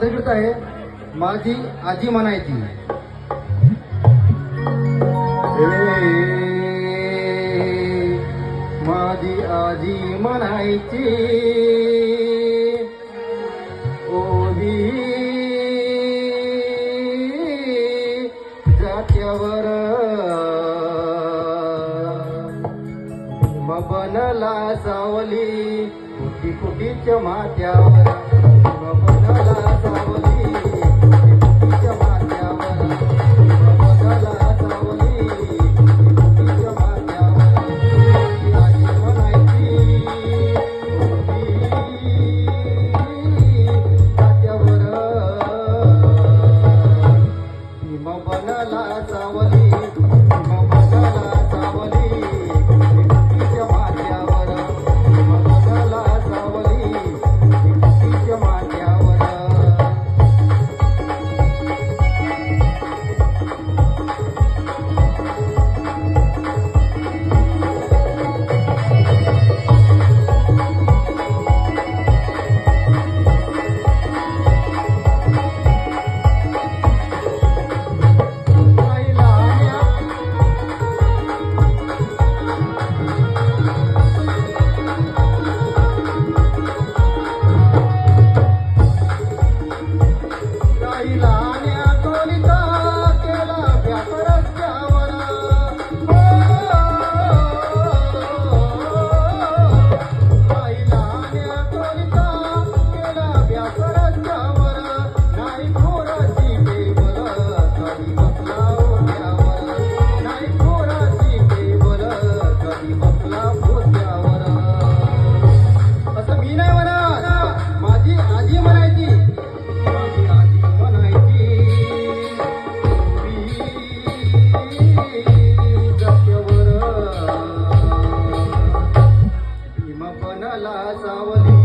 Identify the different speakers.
Speaker 1: पदकृत आहे. माझी आजी म्हणायची. माझी आजी म्हणायची. बनला सावली. कुटी कुटीच्या माथ्यावर बनला सावली. मपनला सावली.